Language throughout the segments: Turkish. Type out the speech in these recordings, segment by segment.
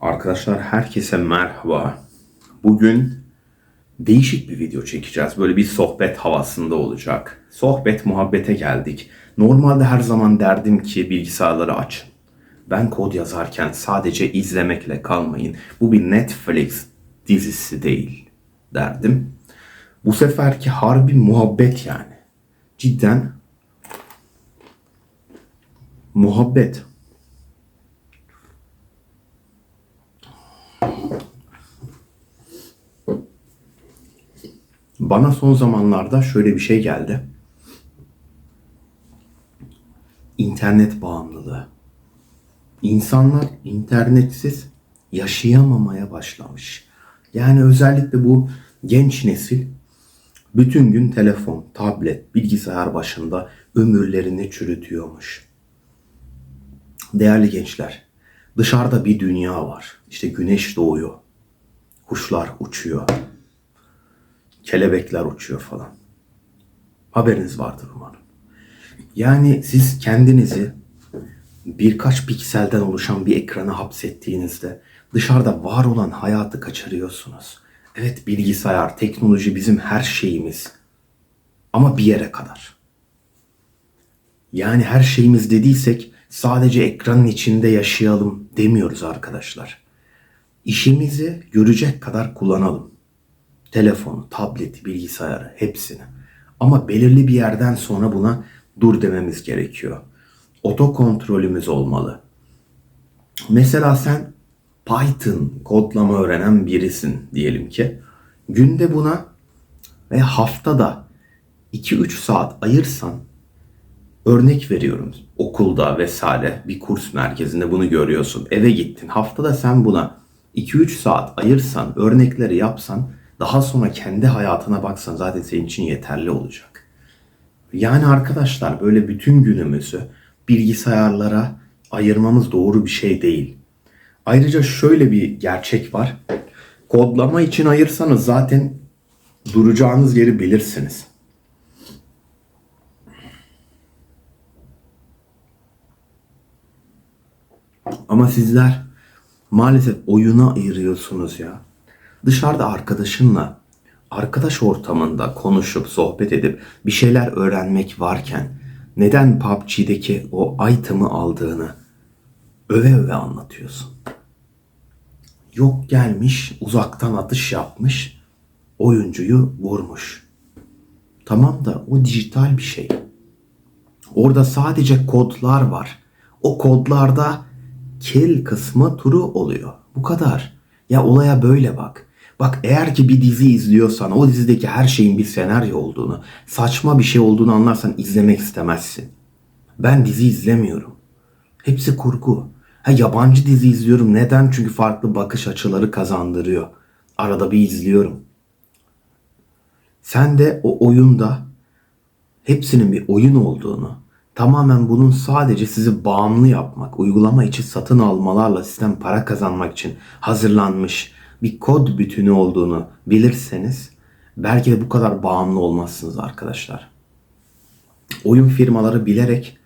Arkadaşlar herkese merhaba. Bugün değişik bir video çekeceğiz. Böyle bir sohbet havasında olacak. Sohbet muhabbete geldik. Normalde her zaman derdim ki bilgisayarları açın. Ben kod yazarken sadece izlemekle kalmayın. Bu bir Netflix dizisi değil derdim. Bu seferki harbi muhabbet yani. Cidden muhabbet. Bana son zamanlarda şöyle bir şey geldi. İnternet bağımlılığı. İnsanlar internetsiz yaşayamamaya başlamış. Yani özellikle bu genç nesil bütün gün telefon, tablet, bilgisayar başında ömürlerini çürütüyormuş. Değerli gençler, dışarıda bir dünya var. İşte güneş doğuyor. Kuşlar uçuyor kelebekler uçuyor falan. Haberiniz vardır umarım. Yani siz kendinizi birkaç pikselden oluşan bir ekrana hapsettiğinizde dışarıda var olan hayatı kaçırıyorsunuz. Evet bilgisayar, teknoloji bizim her şeyimiz. Ama bir yere kadar. Yani her şeyimiz dediysek sadece ekranın içinde yaşayalım demiyoruz arkadaşlar. İşimizi görecek kadar kullanalım telefonu, tableti, bilgisayarı hepsini. Ama belirli bir yerden sonra buna dur dememiz gerekiyor. Oto kontrolümüz olmalı. Mesela sen Python kodlama öğrenen birisin diyelim ki. Günde buna ve haftada 2-3 saat ayırsan örnek veriyorum okulda vesaire bir kurs merkezinde bunu görüyorsun. Eve gittin. Haftada sen buna 2-3 saat ayırsan, örnekleri yapsan daha sonra kendi hayatına baksan zaten senin için yeterli olacak. Yani arkadaşlar böyle bütün günümüzü bilgisayarlara ayırmamız doğru bir şey değil. Ayrıca şöyle bir gerçek var. Kodlama için ayırsanız zaten duracağınız yeri bilirsiniz. Ama sizler maalesef oyuna ayırıyorsunuz ya dışarıda arkadaşınla arkadaş ortamında konuşup sohbet edip bir şeyler öğrenmek varken neden PUBG'deki o item'ı aldığını öve öve anlatıyorsun. Yok gelmiş uzaktan atış yapmış oyuncuyu vurmuş. Tamam da o dijital bir şey. Orada sadece kodlar var. O kodlarda kill kısmı turu oluyor. Bu kadar. Ya olaya böyle bak. Bak eğer ki bir dizi izliyorsan o dizideki her şeyin bir senaryo olduğunu, saçma bir şey olduğunu anlarsan izlemek istemezsin. Ben dizi izlemiyorum. Hepsi kurgu. Ha, yabancı dizi izliyorum. Neden? Çünkü farklı bakış açıları kazandırıyor. Arada bir izliyorum. Sen de o oyunda hepsinin bir oyun olduğunu, tamamen bunun sadece sizi bağımlı yapmak, uygulama içi satın almalarla sistem para kazanmak için hazırlanmış bir kod bütünü olduğunu bilirseniz belki de bu kadar bağımlı olmazsınız arkadaşlar. Oyun firmaları bilerek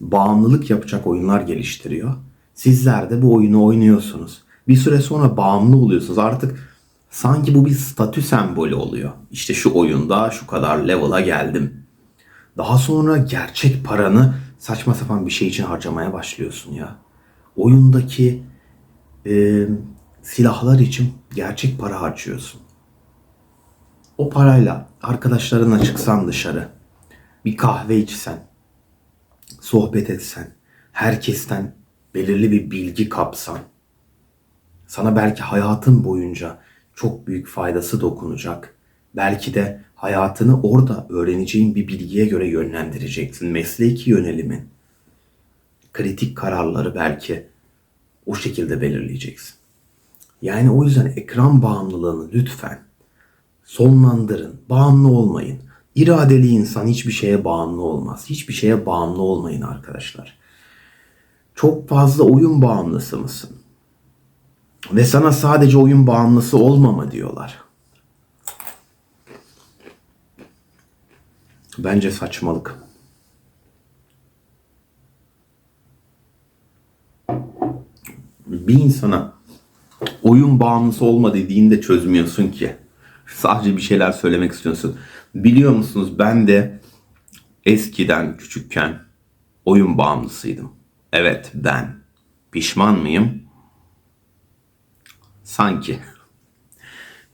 bağımlılık yapacak oyunlar geliştiriyor. Sizler de bu oyunu oynuyorsunuz. Bir süre sonra bağımlı oluyorsunuz. Artık sanki bu bir statü sembolü oluyor. İşte şu oyunda şu kadar level'a geldim. Daha sonra gerçek paranı saçma sapan bir şey için harcamaya başlıyorsun ya. Oyundaki e, silahlar için gerçek para harcıyorsun. O parayla arkadaşlarına çıksan dışarı, bir kahve içsen, sohbet etsen, herkesten belirli bir bilgi kapsan, sana belki hayatın boyunca çok büyük faydası dokunacak. Belki de hayatını orada öğreneceğin bir bilgiye göre yönlendireceksin. Mesleki yönelimin, kritik kararları belki o şekilde belirleyeceksin. Yani o yüzden ekran bağımlılığını lütfen sonlandırın. Bağımlı olmayın. İradeli insan hiçbir şeye bağımlı olmaz. Hiçbir şeye bağımlı olmayın arkadaşlar. Çok fazla oyun bağımlısı mısın? Ve sana sadece oyun bağımlısı olmama diyorlar. Bence saçmalık. Bir insana oyun bağımlısı olma dediğinde çözmüyorsun ki. Sadece bir şeyler söylemek istiyorsun. Biliyor musunuz ben de eskiden küçükken oyun bağımlısıydım. Evet ben. Pişman mıyım? Sanki.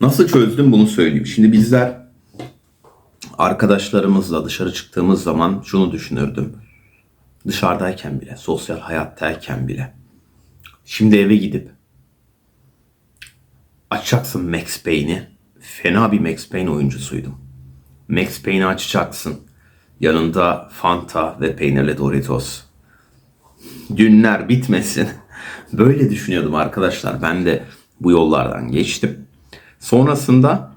Nasıl çözdüm bunu söyleyeyim. Şimdi bizler arkadaşlarımızla dışarı çıktığımız zaman şunu düşünürdüm. Dışarıdayken bile, sosyal hayattayken bile. Şimdi eve gidip açacaksın Max Payne'i. Fena bir Max Payne oyuncusuydum. Max Payne'i açacaksın. Yanında Fanta ve peynirli Doritos. Günler bitmesin. Böyle düşünüyordum arkadaşlar. Ben de bu yollardan geçtim. Sonrasında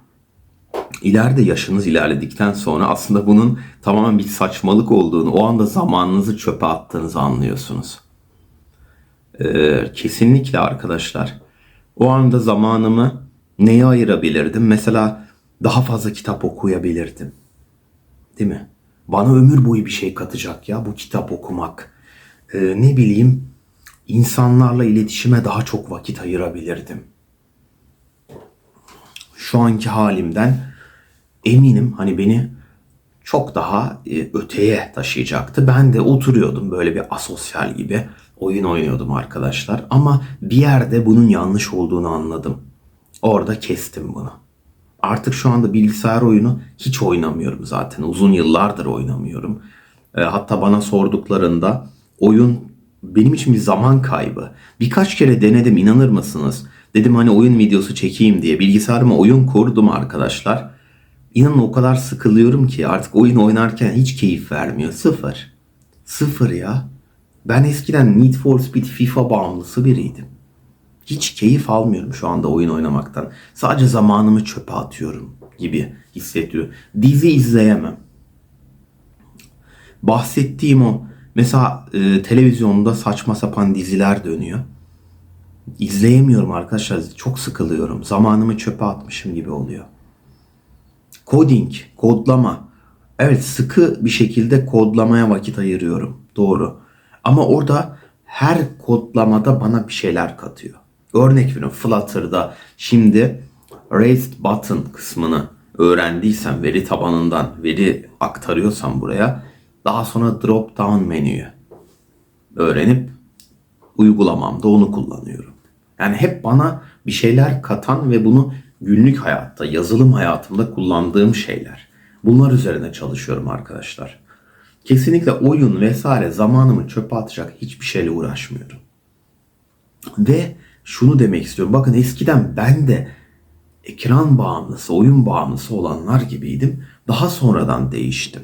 ileride yaşınız ilerledikten sonra aslında bunun tamamen bir saçmalık olduğunu, o anda zamanınızı çöpe attığınızı anlıyorsunuz. Ee, kesinlikle arkadaşlar. O anda zamanımı neye ayırabilirdim? Mesela daha fazla kitap okuyabilirdim. Değil mi? Bana ömür boyu bir şey katacak ya bu kitap okumak. Ee, ne bileyim insanlarla iletişime daha çok vakit ayırabilirdim. Şu anki halimden eminim hani beni çok daha e, öteye taşıyacaktı. Ben de oturuyordum böyle bir asosyal gibi oyun oynuyordum arkadaşlar. Ama bir yerde bunun yanlış olduğunu anladım. Orada kestim bunu. Artık şu anda bilgisayar oyunu hiç oynamıyorum zaten. Uzun yıllardır oynamıyorum. E, hatta bana sorduklarında oyun benim için bir zaman kaybı. Birkaç kere denedim inanır mısınız? Dedim hani oyun videosu çekeyim diye bilgisayarıma oyun kurdum arkadaşlar. İnanın o kadar sıkılıyorum ki artık oyun oynarken hiç keyif vermiyor. Sıfır. Sıfır ya. Ben eskiden Need for Speed FIFA bağımlısı biriydim. Hiç keyif almıyorum şu anda oyun oynamaktan. Sadece zamanımı çöpe atıyorum gibi hissediyor. Dizi izleyemem. Bahsettiğim o mesela e, televizyonda saçma sapan diziler dönüyor. İzleyemiyorum arkadaşlar. Çok sıkılıyorum. Zamanımı çöpe atmışım gibi oluyor. Coding, kodlama. Evet sıkı bir şekilde kodlamaya vakit ayırıyorum. Doğru. Ama orada her kodlamada bana bir şeyler katıyor. Örnek veriyorum Flutter'da şimdi raised button kısmını öğrendiysen veri tabanından veri aktarıyorsam buraya daha sonra drop down menüyü öğrenip uygulamamda onu kullanıyorum. Yani hep bana bir şeyler katan ve bunu günlük hayatta, yazılım hayatımda kullandığım şeyler. Bunlar üzerine çalışıyorum arkadaşlar. Kesinlikle oyun vesaire zamanımı çöpe atacak hiçbir şeyle uğraşmıyorum. Ve şunu demek istiyorum. Bakın eskiden ben de ekran bağımlısı, oyun bağımlısı olanlar gibiydim. Daha sonradan değiştim.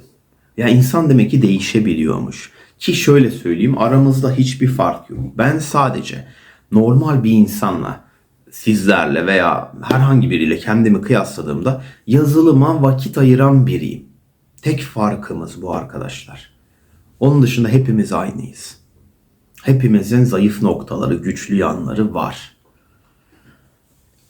Ya insan demek ki değişebiliyormuş. Ki şöyle söyleyeyim aramızda hiçbir fark yok. Ben sadece normal bir insanla sizlerle veya herhangi biriyle kendimi kıyasladığımda yazılıma vakit ayıran biriyim. Tek farkımız bu arkadaşlar. Onun dışında hepimiz aynıyız. Hepimizin zayıf noktaları, güçlü yanları var.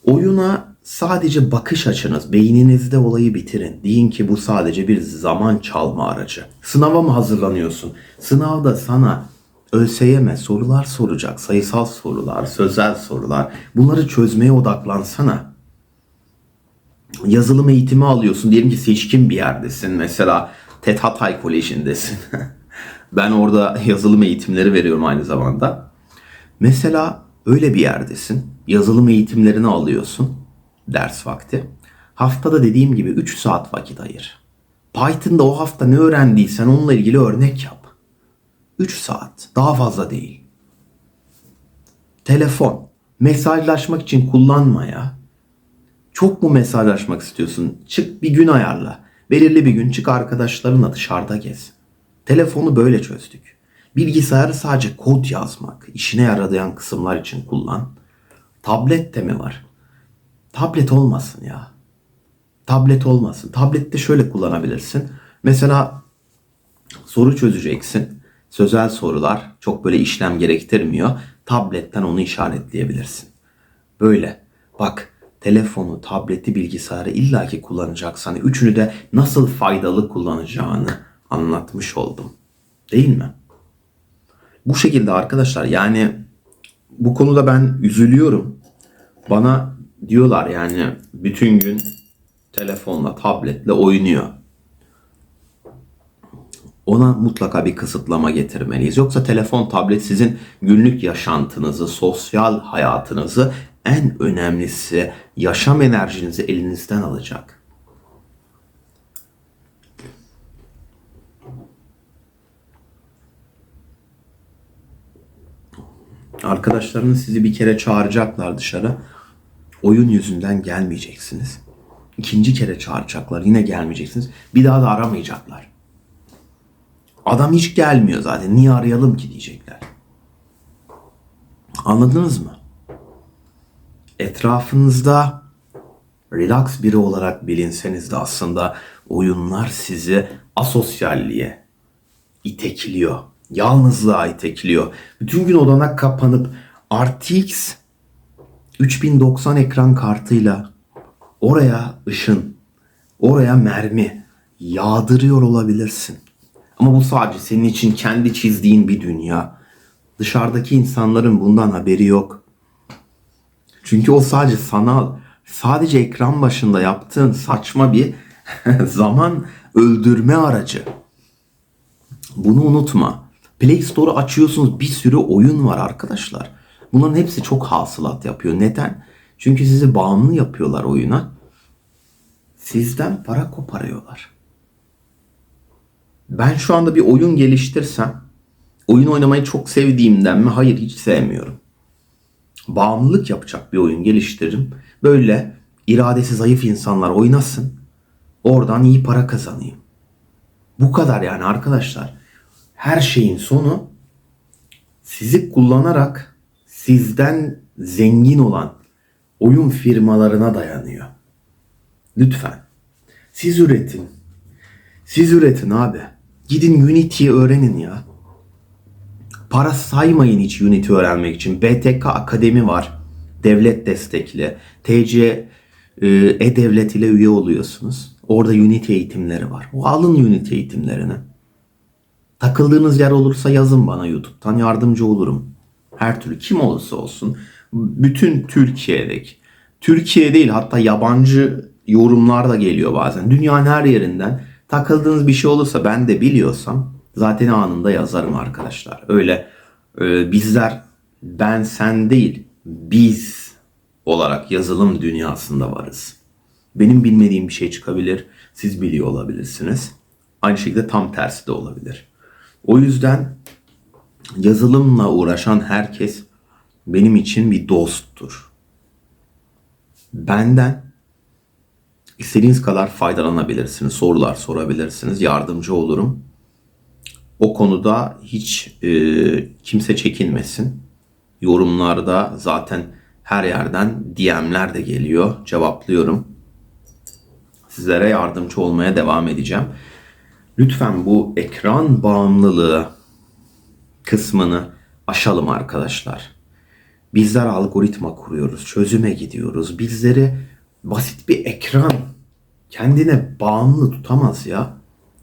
Oyuna sadece bakış açınız, beyninizde olayı bitirin. Deyin ki bu sadece bir zaman çalma aracı. Sınava mı hazırlanıyorsun? Sınavda sana ÖSYM sorular soracak. Sayısal sorular, sözel sorular. Bunları çözmeye odaklansana. Yazılım eğitimi alıyorsun. Diyelim ki seçkin bir yerdesin. Mesela TED Hatay Koleji'ndesin. ben orada yazılım eğitimleri veriyorum aynı zamanda. Mesela öyle bir yerdesin. Yazılım eğitimlerini alıyorsun. Ders vakti. Haftada dediğim gibi 3 saat vakit ayır. Python'da o hafta ne öğrendiysen onunla ilgili örnek yap. 3 saat. Daha fazla değil. Telefon. Mesajlaşmak için kullanma ya. Çok mu mesajlaşmak istiyorsun? Çık bir gün ayarla. Belirli bir gün çık arkadaşlarınla dışarıda gez. Telefonu böyle çözdük. Bilgisayarı sadece kod yazmak, işine yarayan kısımlar için kullan. Tablet de mi var? Tablet olmasın ya. Tablet olmasın. Tablette şöyle kullanabilirsin. Mesela soru çözeceksin. Sözel sorular çok böyle işlem gerektirmiyor. Tabletten onu işaretleyebilirsin. Böyle. Bak telefonu, tableti, bilgisayarı illaki kullanacaksan üçünü de nasıl faydalı kullanacağını anlatmış oldum. Değil mi? Bu şekilde arkadaşlar yani bu konuda ben üzülüyorum. Bana diyorlar yani bütün gün telefonla, tabletle oynuyor. Ona mutlaka bir kısıtlama getirmeliyiz. Yoksa telefon, tablet sizin günlük yaşantınızı, sosyal hayatınızı, en önemlisi yaşam enerjinizi elinizden alacak. Arkadaşlarınız sizi bir kere çağıracaklar dışarı. Oyun yüzünden gelmeyeceksiniz. İkinci kere çağıracaklar. Yine gelmeyeceksiniz. Bir daha da aramayacaklar. Adam hiç gelmiyor zaten. Niye arayalım ki diyecekler. Anladınız mı? Etrafınızda relax biri olarak bilinseniz de aslında oyunlar sizi asosyalliğe itekliyor. Yalnızlığa itekliyor. Bütün gün odana kapanıp RTX 3090 ekran kartıyla oraya ışın, oraya mermi yağdırıyor olabilirsin. Ama bu sadece senin için kendi çizdiğin bir dünya. Dışarıdaki insanların bundan haberi yok. Çünkü o sadece sanal, sadece ekran başında yaptığın saçma bir zaman öldürme aracı. Bunu unutma. Play Store'u açıyorsunuz bir sürü oyun var arkadaşlar. Bunların hepsi çok hasılat yapıyor. Neden? Çünkü sizi bağımlı yapıyorlar oyuna. Sizden para koparıyorlar. Ben şu anda bir oyun geliştirsem oyun oynamayı çok sevdiğimden mi? Hayır hiç sevmiyorum. Bağımlılık yapacak bir oyun geliştiririm. Böyle iradesi zayıf insanlar oynasın. Oradan iyi para kazanayım. Bu kadar yani arkadaşlar. Her şeyin sonu sizi kullanarak sizden zengin olan oyun firmalarına dayanıyor. Lütfen. Siz üretin. Siz üretin abi. Gidin Unity'yi öğrenin ya. Para saymayın hiç Unity öğrenmek için. BTK Akademi var. Devlet destekli. TC e, E-Devlet ile üye oluyorsunuz. Orada Unity eğitimleri var. O alın Unity eğitimlerini. Takıldığınız yer olursa yazın bana YouTube'dan yardımcı olurum. Her türlü kim olursa olsun. Bütün Türkiye'deki. Türkiye değil hatta yabancı yorumlar da geliyor bazen. Dünyanın her yerinden takıldığınız bir şey olursa ben de biliyorsam zaten anında yazarım arkadaşlar. Öyle e, bizler ben sen değil biz olarak yazılım dünyasında varız. Benim bilmediğim bir şey çıkabilir. Siz biliyor olabilirsiniz. Aynı şekilde tam tersi de olabilir. O yüzden yazılımla uğraşan herkes benim için bir dosttur. Benden istediğiniz kadar faydalanabilirsiniz. Sorular sorabilirsiniz. Yardımcı olurum. O konuda hiç e, kimse çekinmesin. Yorumlarda zaten her yerden DM'ler de geliyor. Cevaplıyorum. Sizlere yardımcı olmaya devam edeceğim. Lütfen bu ekran bağımlılığı kısmını aşalım arkadaşlar. Bizler algoritma kuruyoruz, çözüme gidiyoruz. Bizleri basit bir ekran kendine bağımlı tutamaz ya.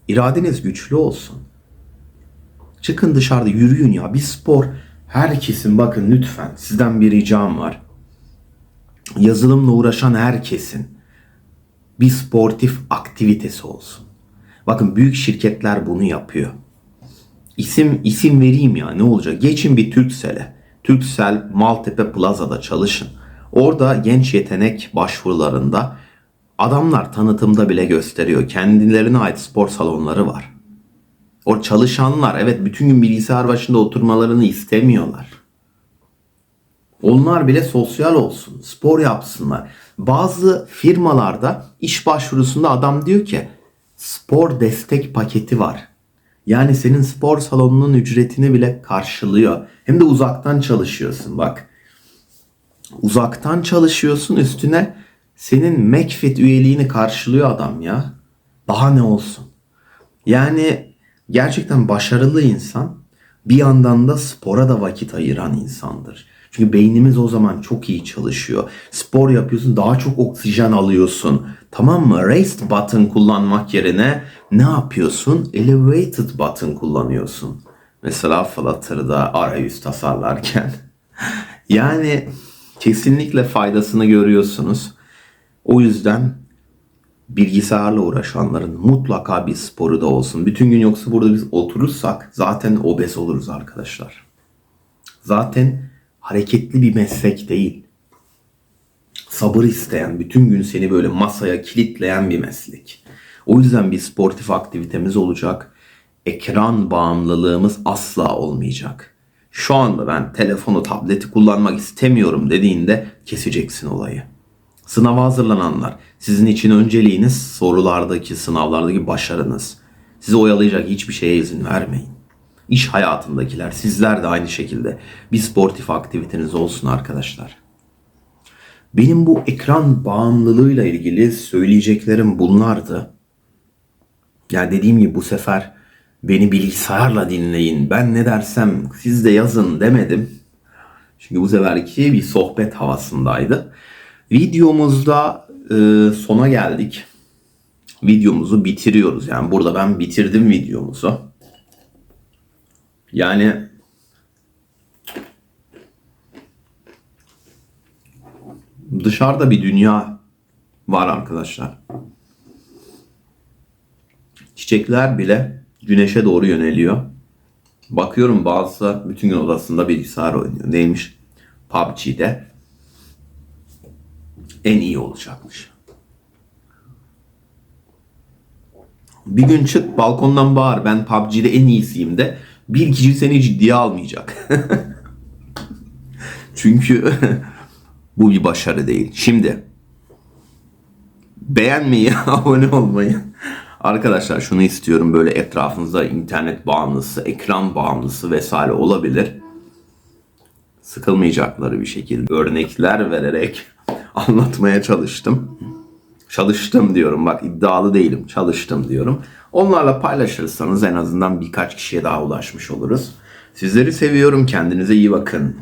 İradeniz güçlü olsun. Çıkın dışarıda yürüyün ya. Bir spor herkesin bakın lütfen sizden bir ricam var. Yazılımla uğraşan herkesin bir sportif aktivitesi olsun. Bakın büyük şirketler bunu yapıyor. İsim isim vereyim ya ne olacak? Geçin bir Türksel'e. Türksel Maltepe Plaza'da çalışın. Orada genç yetenek başvurularında adamlar tanıtımda bile gösteriyor. Kendilerine ait spor salonları var. O çalışanlar evet bütün gün bilgisayar başında oturmalarını istemiyorlar. Onlar bile sosyal olsun, spor yapsınlar. Bazı firmalarda iş başvurusunda adam diyor ki spor destek paketi var. Yani senin spor salonunun ücretini bile karşılıyor. Hem de uzaktan çalışıyorsun bak. Uzaktan çalışıyorsun üstüne senin McFit üyeliğini karşılıyor adam ya. Daha ne olsun? Yani gerçekten başarılı insan bir yandan da spora da vakit ayıran insandır. Çünkü beynimiz o zaman çok iyi çalışıyor. Spor yapıyorsun daha çok oksijen alıyorsun. Tamam mı? Raised button kullanmak yerine ne yapıyorsun? Elevated button kullanıyorsun. Mesela Flutter'da arayüz tasarlarken. yani Kesinlikle faydasını görüyorsunuz. O yüzden bilgisayarla uğraşanların mutlaka bir sporu da olsun. Bütün gün yoksa burada biz oturursak zaten obez oluruz arkadaşlar. Zaten hareketli bir meslek değil. Sabır isteyen, bütün gün seni böyle masaya kilitleyen bir meslek. O yüzden bir sportif aktivitemiz olacak. Ekran bağımlılığımız asla olmayacak. Şu anda ben telefonu, tableti kullanmak istemiyorum dediğinde keseceksin olayı. Sınava hazırlananlar, sizin için önceliğiniz sorulardaki, sınavlardaki başarınız. Sizi oyalayacak hiçbir şeye izin vermeyin. İş hayatındakiler, sizler de aynı şekilde bir sportif aktiviteniz olsun arkadaşlar. Benim bu ekran bağımlılığıyla ilgili söyleyeceklerim bunlardı. Ya dediğim gibi bu sefer beni bilgisayarla dinleyin. Ben ne dersem siz de yazın demedim. Çünkü bu seferki bir sohbet havasındaydı. Videomuzda e, sona geldik. Videomuzu bitiriyoruz. Yani burada ben bitirdim videomuzu. Yani dışarıda bir dünya var arkadaşlar. Çiçekler bile güneşe doğru yöneliyor. Bakıyorum bazısı bütün gün odasında bilgisayar oynuyor. Neymiş? PUBG'de en iyi olacakmış. Bir gün çık balkondan bağır ben PUBG'de en iyisiyim de bir kişi seni ciddiye almayacak. Çünkü bu bir başarı değil. Şimdi beğenmeyi, abone olmayı. Arkadaşlar şunu istiyorum böyle etrafınızda internet bağımlısı, ekran bağımlısı vesaire olabilir. Sıkılmayacakları bir şekilde örnekler vererek anlatmaya çalıştım. Çalıştım diyorum bak iddialı değilim çalıştım diyorum. Onlarla paylaşırsanız en azından birkaç kişiye daha ulaşmış oluruz. Sizleri seviyorum kendinize iyi bakın.